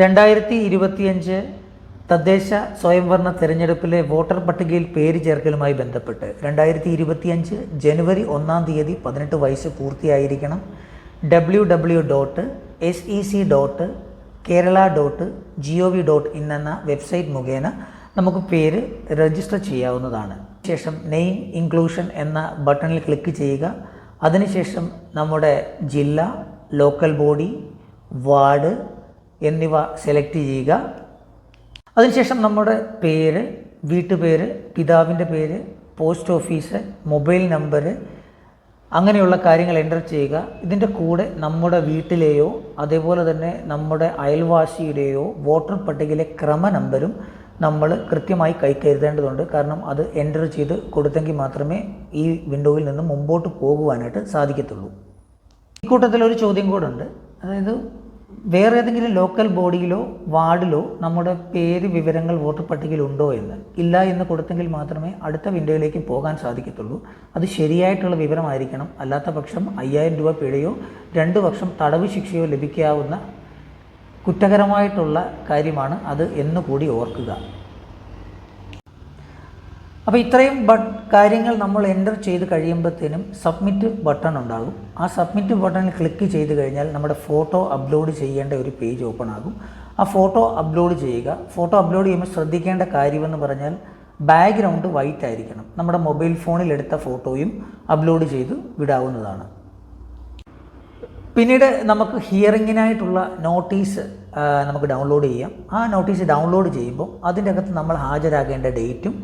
രണ്ടായിരത്തി ഇരുപത്തിയഞ്ച് തദ്ദേശ സ്വയംഭരണ തെരഞ്ഞെടുപ്പിലെ വോട്ടർ പട്ടികയിൽ പേര് ചേർക്കലുമായി ബന്ധപ്പെട്ട് രണ്ടായിരത്തി ഇരുപത്തിയഞ്ച് ജനുവരി ഒന്നാം തീയതി പതിനെട്ട് വയസ്സ് പൂർത്തിയായിരിക്കണം. W W dot S E C dot Kerala dot G O V dot in എന്ന വെബ്സൈറ്റ് മുഖേന നമുക്ക് പേര് രജിസ്റ്റർ ചെയ്യാവുന്നതാണ്. ശേഷം നെയിം ഇൻക്ലൂഷൻ എന്ന ബട്ടണിൽ ക്ലിക്ക് ചെയ്യുക. അതിനുശേഷം നമ്മുടെ ജില്ല ലോക്കൽ ബോഡി വാർഡ് എന്നിവ സെലക്ട് ചെയ്യുക. അതിനുശേഷം നമ്മുടെ പേര് വീട്ടുപേര് പിതാവിന്റെ പേര് പോസ്റ്റ് ഓഫീസ് മൊബൈൽ നമ്പർ അങ്ങനെയുള്ള കാര്യങ്ങൾ എന്റർ ചെയ്യുക. ഇതിന്റെ കൂടെ നമ്മുടെ വീട്ടിലെയോ അതേപോലെ തന്നെ നമ്മുടെ അയൽവാസിയുടെയോ വോട്ടർ പട്ടികയിലെ ക്രമ നമ്പരും നമ്മൾ കൃത്യമായി കൈക്കരുതേണ്ടതുണ്ട് കാരണം അത് എന്റർ ചെയ്ത് കൊടുത്തെങ്കിൽ മാത്രമേ ഈ വിൻഡോയിൽ നിന്ന് മുമ്പോട്ട് പോകുവാനായിട്ട് സാധിക്കത്തുള്ളൂ. ഇക്കൂട്ടത്തിൽ ഒരു ചോദ്യം കൂടെ ഉണ്ട്. അതായത് വേറെ ഏതെങ്കിലും ലോക്കൽ ബോഡിയിലോ വാർഡിലോ നമ്മുടെ പേര് വിവരങ്ങൾ വോട്ടർ പട്ടികയിൽ ഉണ്ടോ എന്ന് ഇല്ല എന്ന് കൊടുത്തെങ്കിൽ മാത്രമേ അടുത്ത വിൻഡോയിലേക്ക് പോകാൻ സാധിക്കത്തുള്ളൂ. അത് ശരിയായിട്ടുള്ള വിവരമായിരിക്കണം. അല്ലാത്ത പക്ഷം അയ്യായിരം രൂപ പിഴയോ രണ്ട് വർഷം തടവ് ശിക്ഷയോ ലഭിക്കാവുന്ന കുറ്റകരമായിട്ടുള്ള കാര്യമാണ് അത് എന്നുകൂടി ഓർക്കുക. അപ്പോൾ ഇത്രയും ബട്ട് കാര്യങ്ങൾ നമ്മൾ എന്റർ ചെയ്ത് കഴിയുമ്പോഴത്തേനും സബ്മിറ്റ് ബട്ടൺ ഉണ്ടാകും. ആ സബ്മിറ്റ് ബട്ടണിൽ ക്ലിക്ക് ചെയ്ത് കഴിഞ്ഞാൽ നമ്മുടെ ഫോട്ടോ അപ്ലോഡ് ചെയ്യേണ്ട ഒരു പേജ് ഓപ്പൺ ആകും. ആ ഫോട്ടോ അപ്ലോഡ് ചെയ്യുക. ഫോട്ടോ അപ്ലോഡ് ചെയ്യുമ്പോൾ ശ്രദ്ധിക്കേണ്ട കാര്യമെന്ന് പറഞ്ഞാൽ ബാക്ക്ഗ്രൗണ്ട് വൈറ്റ് ആയിരിക്കണം. നമ്മുടെ മൊബൈൽ ഫോണിൽ എടുത്ത ഫോട്ടോയും അപ്ലോഡ് ചെയ്ത് വിടാവുന്നതാണ്. പിന്നീട് നമുക്ക് ഹിയറിങ്ങിനായിട്ടുള്ള നോട്ടീസ് നമുക്ക് ഡൗൺലോഡ് ചെയ്യാം. ആ നോട്ടീസ് ഡൗൺലോഡ് ചെയ്യുമ്പോൾ അതിന്റെ അകത്ത് നമ്മൾ ഹാജരാകേണ്ട ഡേറ്റും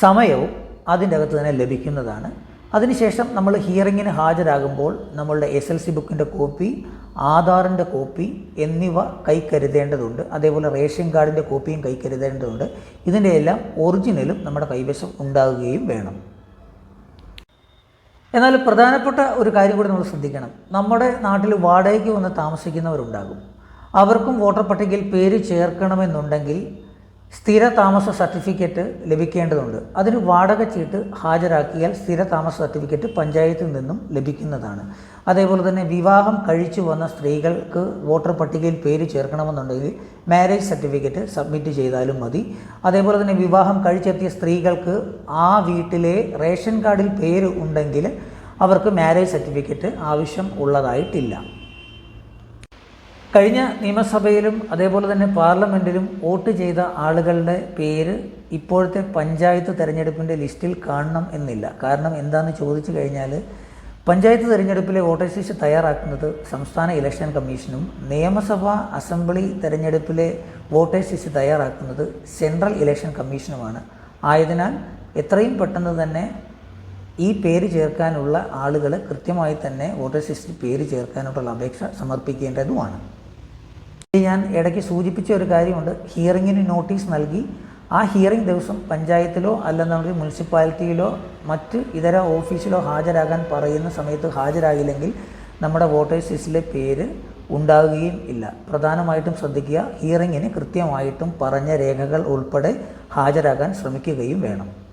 സമയവും അതിന്റെ അകത്ത് തന്നെ ലഭിക്കുന്നതാണ്. അതിനുശേഷം നമ്മൾ ഹിയറിങ്ങിന് ഹാജരാകുമ്പോൾ നമ്മളുടെ എസ് എൽ സി ബുക്കിന്റെ കോപ്പി ആധാറിന്റെ കോപ്പി എന്നിവ കൈക്കരുതേണ്ടതുണ്ട് അതേപോലെ റേഷൻ കാർഡിന്റെ കോപ്പിയും കൈക്കരുതേണ്ടതുണ്ട് ഇതിന്റെ എല്ലാം ഒറിജിനലും നമ്മുടെ കൈവശം ഉണ്ടാകുകയും വേണം. എന്നാൽ പ്രധാനപ്പെട്ട ഒരു കാര്യം കൂടി നമ്മൾ ശ്രദ്ധിക്കണം. നമ്മുടെ നാട്ടിൽ വാടകയ്ക്ക് വന്ന് താമസിക്കുന്നവരുണ്ടാകും. അവർക്കും വോട്ടർ പട്ടികയിൽ പേര് ചേർക്കണമെന്നുണ്ടെങ്കിൽ സ്ഥിര താമസ സർട്ടിഫിക്കറ്റ് ലഭിക്കേണ്ടതുണ്ട്. അതിന് വാടക ചീട്ട് ഹാജരാക്കിയാൽ സ്ഥിര താമസ സർട്ടിഫിക്കറ്റ് പഞ്ചായത്തിൽ നിന്നും ലഭിക്കുന്നതാണ്. അതേപോലെ തന്നെ വിവാഹം കഴിച്ചു വന്ന സ്ത്രീകൾക്ക് വോട്ടർ പട്ടികയിൽ പേര് ചേർക്കണമെന്നുണ്ടെങ്കിൽ മാരേജ് സർട്ടിഫിക്കറ്റ് സബ്മിറ്റ് ചെയ്താലും മതി. അതേപോലെ തന്നെ വിവാഹം കഴിച്ചെത്തിയ സ്ത്രീകൾക്ക് ആ വീട്ടിലെ റേഷൻ കാർഡിൽ പേര് ഉണ്ടെങ്കിൽ അവർക്ക് മാരേജ് സർട്ടിഫിക്കറ്റ് ആവശ്യം ഉള്ളതായിട്ടില്ല. കഴിഞ്ഞ നിയമസഭയിലും അതേപോലെ തന്നെ പാർലമെന്റിലും വോട്ട് ചെയ്ത ആളുകളുടെ പേര് ഇപ്പോഴത്തെ പഞ്ചായത്ത് തെരഞ്ഞെടുപ്പിന്റെ ലിസ്റ്റിൽ കാണണം എന്നില്ല. കാരണം എന്താണെന്ന് ചോദിച്ചു കഴിഞ്ഞാൽ പഞ്ചായത്ത് തെരഞ്ഞെടുപ്പിലെ വോട്ടേഴ്സ് ലിസ്റ്റ് തയ്യാറാക്കുന്നത് സംസ്ഥാന ഇലക്ഷൻ കമ്മീഷനും നിയമസഭാ അസംബ്ലി തെരഞ്ഞെടുപ്പിലെ വോട്ടേഴ്സ് ലിസ്റ്റ് തയ്യാറാക്കുന്നത് സെൻട്രൽ ഇലക്ഷൻ കമ്മീഷനുമാണ്. ആയതിനാൽ എത്രയും പെട്ടെന്ന് തന്നെ ഈ പേര് ചേർക്കാനുള്ള ആളുകൾ കൃത്യമായി തന്നെ വോട്ടേഴ്സ് ലിസ്റ്റിൽ പേര് ചേർക്കാനുള്ള അപേക്ഷ സമർപ്പിക്കേണ്ടതുമാണ്. ഞാൻ ഇടയ്ക്ക് സൂചിപ്പിച്ച ഒരു കാര്യമുണ്ട്. ഹിയറിങ്ങിന് നോട്ടീസ് നൽകി. ആ ഹിയറിംഗ് ദിവസം പഞ്ചായത്തിലോ അല്ലെന്നുണ്ടെങ്കിൽ മുനിസിപ്പാലിറ്റിയിലോ മറ്റ് ഇതര ഓഫീസിലോ ഹാജരാകാൻ പറയുന്ന സമയത്ത് ഹാജരായില്ലെങ്കിൽ നമ്മുടെ വോട്ടേഴ്സ് ലിസ്റ്റിലെ പേര് ഉണ്ടാവുകയും ഇല്ല. പ്രധാനമായിട്ടും ശ്രദ്ധിക്കുക ഹിയറിങ്ങിന് കൃത്യമായിട്ടും പറഞ്ഞ രേഖകൾ ഉൾപ്പെടെ ഹാജരാകാൻ ശ്രമിക്കുകയും വേണം.